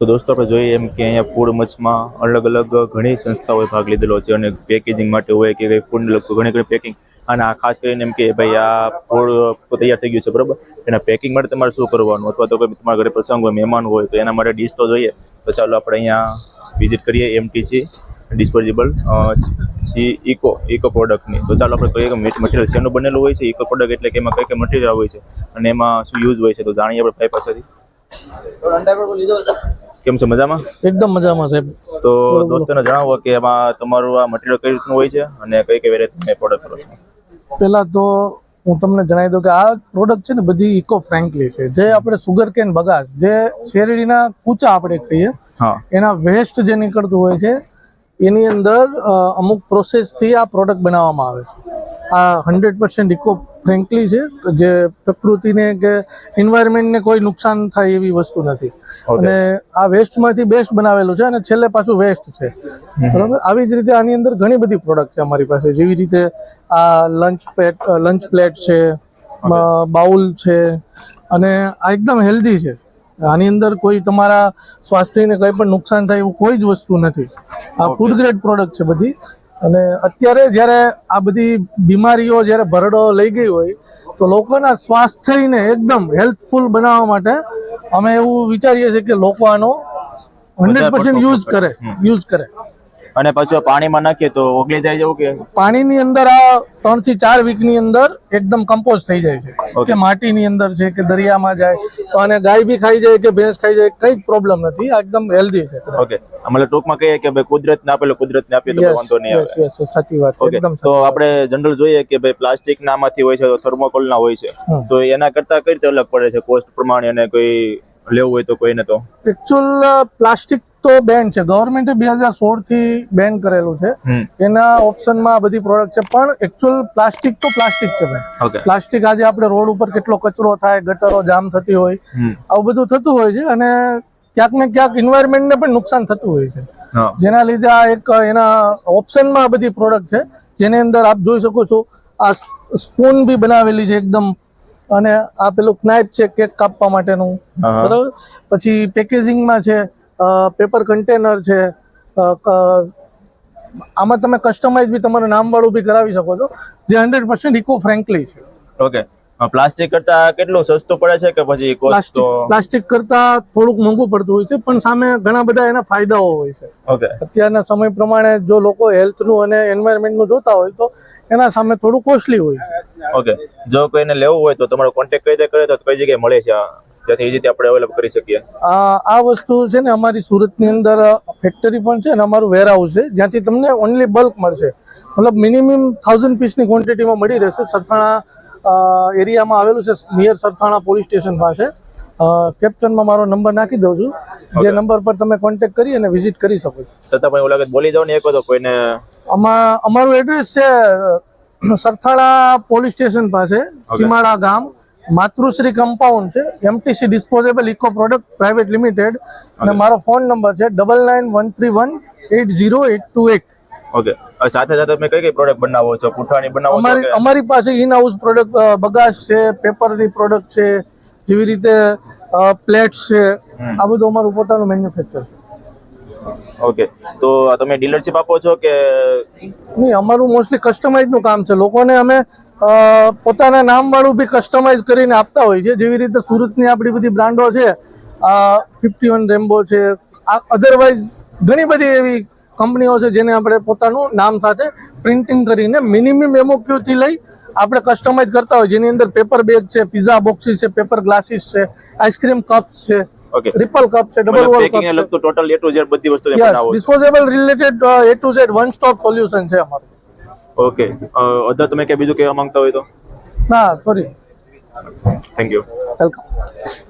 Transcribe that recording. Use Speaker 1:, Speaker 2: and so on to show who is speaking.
Speaker 1: તો દોસ્તો આપણે જોઈએ એમ કે અહીંયા ફૂડ મચમાં અલગ અલગ ઘણી સંસ્થાઓએ ભાગ લીધેલો છે અને પેકેજિંગ માટે હોય કે કંઈ ફૂડ લગતું ઘણી ઘણી પેકિંગ અને આ ખાસ કરીને એમ કે ભાઈ આ ફૂડ તૈયાર થઈ ગયું છે, બરાબર? એના પેકિંગ માટે તમારે શું કરવાનું? અથવા તો કોઈ તમારા ઘરે પ્રસંગ હોય, મહેમાન હોય, તો એના માટે ડીશ તો જોઈએ. તો ચાલો આપણે અહીંયા વિઝિટ કરીએ MTC disposable C eco eco પ્રોડક્ટની તો ચાલો આપણે કઈ મટીરિયલ શેનું બનેલું હોય છે? ઇકો પ્રોડક્ટ એટલે કે એમાં કઈ કઈ મટીરિયલ હોય છે? અને એમાં શું યુઝ હોય છે? તો જાણીએ આપણે ભાઈ પાસેથી. કેમ છે? મજામાં?
Speaker 2: એકદમ મજામાં સાહેબ.
Speaker 1: તો દોસ્તોને જણાવો કે એમાં તમારું આ મટીરિયલ કઈ રીતનું હોય છે અને કઈ કઈ વેરાયટી પ્રોડક્ટ કરો છો?
Speaker 2: પહેલા તો હું તમને જણાવી દઉં કે આ પ્રોડક્ટ છે ને બધી ઇકો ફ્રેન્કલી છે. જે આપણે સુગર કેન બગાસ જે શેરડીના કૂચા આપણે કહીએ એના વેસ્ટ જે નીકળતું હોય છે એની અંદર અમુક પ્રોસેસથી આ પ્રોડક્ટ બનાવવામાં આવે છે. આ હંડ્રેડ પર્સન્ટ ઇકો ફ્રેન્કલી છે જે પ્રકૃતિને કે એન્વાયરમેન્ટને કોઈ નુકસાન થાય એવી વસ્તુ નથી. અને આ વેસ્ટમાંથી બેસ્ટ બનાવેલું છે અને છેલ્લે પાછું વેસ્ટ છે. બરાબર? આવી જ રીતે આની અંદર ઘણી બધી પ્રોડક્ટ છે અમારી પાસે. જેવી રીતે આ લંચ પ્લેટ લંચ પ્લેટ છે બાઉલ છે અને આ એકદમ હેલ્ધી છે. આની અંદર કોઈ તમારા સ્વાસ્થ્યને કંઈ પણ નુકસાન થાય એવું કોઈ જ વસ્તુ નથી. આ ફૂડ ગ્રેડ પ્રોડક્ટ છે બધી. અને અત્યારે જ્યારે આ બધી બીમારીઓ જ્યારે ભરડો લઈ ગઈ હોય તો લોકોના સ્વાસ્થ્યને એકદમ હેલ્થફુલ બનાવવા માટે અમે એવું વિચારીએ છીએ કે લોકો આનો હંડ્રેડ પર્સન્ટ યુઝ કરે યુઝ કરે.
Speaker 1: અને પછી પાણીમાં નાખીએ તો ઓગળી જાય જવું કે?
Speaker 2: પાણીની અંદર આ ત્રણથી ચાર વીકની અંદર એકદમ કમ્પોઝ થઈ જાય છે. કે માટીની અંદર છે કે દરિયામાં જાય તો અને ગાય બી ખાઈ જાય કે ભેંસ ખાઈ જાય કઈ પ્રોબ્લેમ નથી. એકદમ હેલ્ધી છે.
Speaker 1: ઓકે મતલબ ટૂંકમાં કહીએ કે ભાઈ કુદરત ને આપેલું કુદરત ને આપીએ તો વાંધો નહીં આવે.
Speaker 2: સાચી વાત એકદમ
Speaker 1: તો આપણે જનરલ જોઈએ કે ભાઈ પ્લાસ્ટિક ના માંથી હોય છે થર્મોકોલ ના હોય છે. તો એના કરતા કઈ રીતે અલગ પડે છે? કોસ્ટ પ્રમાણે અને કોઈ લેવું હોય તો કોઈને તો?
Speaker 2: એકચ્યુઅલ પ્લાસ્ટિક તો બેન છે. ગવર્મેન્ટે બે હજાર સોળથી બેન કરેલું છે. એના ઓપ્શનમાં આ બધી પ્રોડક્ટ છે. પણ એકચ્યુઅલ પ્લાસ્ટિક તો પ્લાસ્ટિક છે ભાઈ. પ્લાસ્ટિક આજે આપણે રોડ ઉપર કેટલો કચરો થાય ગટરો જામ થતી હોય આવું બધું થતું હોય છે અને ક્યાંક ને ક્યાંક ઇન્વાયરમેન્ટને પણ નુકસાન થતું હોય છે. જેના લીધે આ એક એના ઓપ્શનમાં આ બધી પ્રોડક્ટ છે. જેની અંદર આપ જોઈ શકો છો આ સ્પૂન બી બનાવેલી છે એકદમ. અને આ પેલું કનાઇફ છે કેક કાપવા માટેનું. બરાબર? પછી પેકેજિંગમાં છે પેપર કન્ટેનર છે. આમાં તમે કસ્ટમાઇઝ બી તમારું નામવાળું બી કરાવી શકો છો જે હંડ્રેડ પર્સન્ટ ઇકો ફ્રેન્કલી છે.
Speaker 1: ઓકે પ્લાસ્ટિક કરતા કેટલું સસ્તું પડે છે કે પછી કોસ્ટ
Speaker 2: પ્લાસ્ટિક
Speaker 1: તો?
Speaker 2: પ્લાસ્ટિક કરતા થોડુંક મોંઘું પડતું હોય છે પણ સામે ઘણા બધા એના ફાયદાઓ હોય છે.
Speaker 1: ઓકે
Speaker 2: અત્યારના સમય પ્રમાણે જો લોકો હેલ્થનું અને એન્વાયરમેન્ટનું જોતા હોય તો એના સામે થોડું કોસ્ટલી હોય.
Speaker 1: ઓકે જો કોઈને લેવું હોય તો તમારો કોન્ટેક્ટ કઈ રીતે કરે તો કઈ જગ્યાએ મળે છે જેથી એ રીતે આપણે અવેલેબલ કરી શકીએ.
Speaker 2: આ આ વસ્તુ છે ને અમારી સુરતની અંદર ફેક્ટરી પણ છે અને અમારું વેરહાઉસ છે. જ્યાંથી તમને ઓનલી બલ્ક મળશે. મતલબ મિનિમમ થાઉઝન્ડ પીસની ક્વોન્ટિટીમાં મળી રહેશે સરથાણા એરિયામાં આવેલું છે નિયર સરથાણા પોલીસ સ્ટેશન પાસે. કેપ્ચનમાં મારો નંબર નાખી દઉં છું. જે નંબર પર તમે કોન્ટેક્ટ કરી અને વિઝિટ કરી શકો છો.
Speaker 1: છતાં પણ એવું લાગે બોલી દઉં ને એક તો કોઈને
Speaker 2: આમાં અમારું એડ્રેસ છે સરથાળા પોલીસ સ્ટેશન પાસે સીમાડા ગામ. માતૃશ્રી કમ્પાઉન્ડ છે MTC disposable eco product private limited અને મારો ફોન નંબર છે double nine one three one eight zero eight two eight
Speaker 1: okay સાથે સાથે તમે કઈ કઈ પ્રોડક્ટ બનાવો છો? પૂઠાણી બનાવો
Speaker 2: અમારી અમારી પાસે ઇન હાઉસ પ્રોડક્ટ બગાસ છે પેપરની પ્રોડક્ટ છે જેવી રીતે પ્લેટ્સ છે આ બધું અમારું પોતાનું મેન્યુફેક્ચર છે.
Speaker 1: ઓકે તો તમે ડીલરશિપ આપો છો કે
Speaker 2: નહીં અમારું મોસ્ટલી કસ્ટમાઇઝનું કામ છે. લોકોને અમે પોતાના પોતાના નામવાળું બી કસ્ટમાઇઝ કરીને આપતા હોય છે. જેવી રીતે સુરતની આપણી બધી બ્રાન્ડો છે ફિફ્ટી વન રેમ્બો છે અધરવાઇઝ ઘણી બધી એવી કંપનીઓ છે જેને આપણે પોતાનું નામ સાથે પ્રિન્ટિંગ કરીને મિનિમમ એમઓક્યુથી લઈ આપણે કસ્ટમાઇઝ કરતા હોય જેની અંદર પેપર બેગ છે પિઝા બોક્સીસ છે પેપર ગ્લાસીસ છે આઈસ્ક્રીમ કપ્સ છે
Speaker 1: ઓકે
Speaker 2: રિપલ કપ છે ડબલ વોલ કપ છે
Speaker 1: લગતું ટોટલ એ ટુ ઝેડ બધી વસ્તુ બનાવો
Speaker 2: disposable related A to Z one stop solution છે અમારું.
Speaker 1: ઓકે અધર તમે કે બીજું કહેવા માંગતા હોય તો?
Speaker 2: ના સોરી
Speaker 1: થેન્ક યુ
Speaker 2: વેલકમ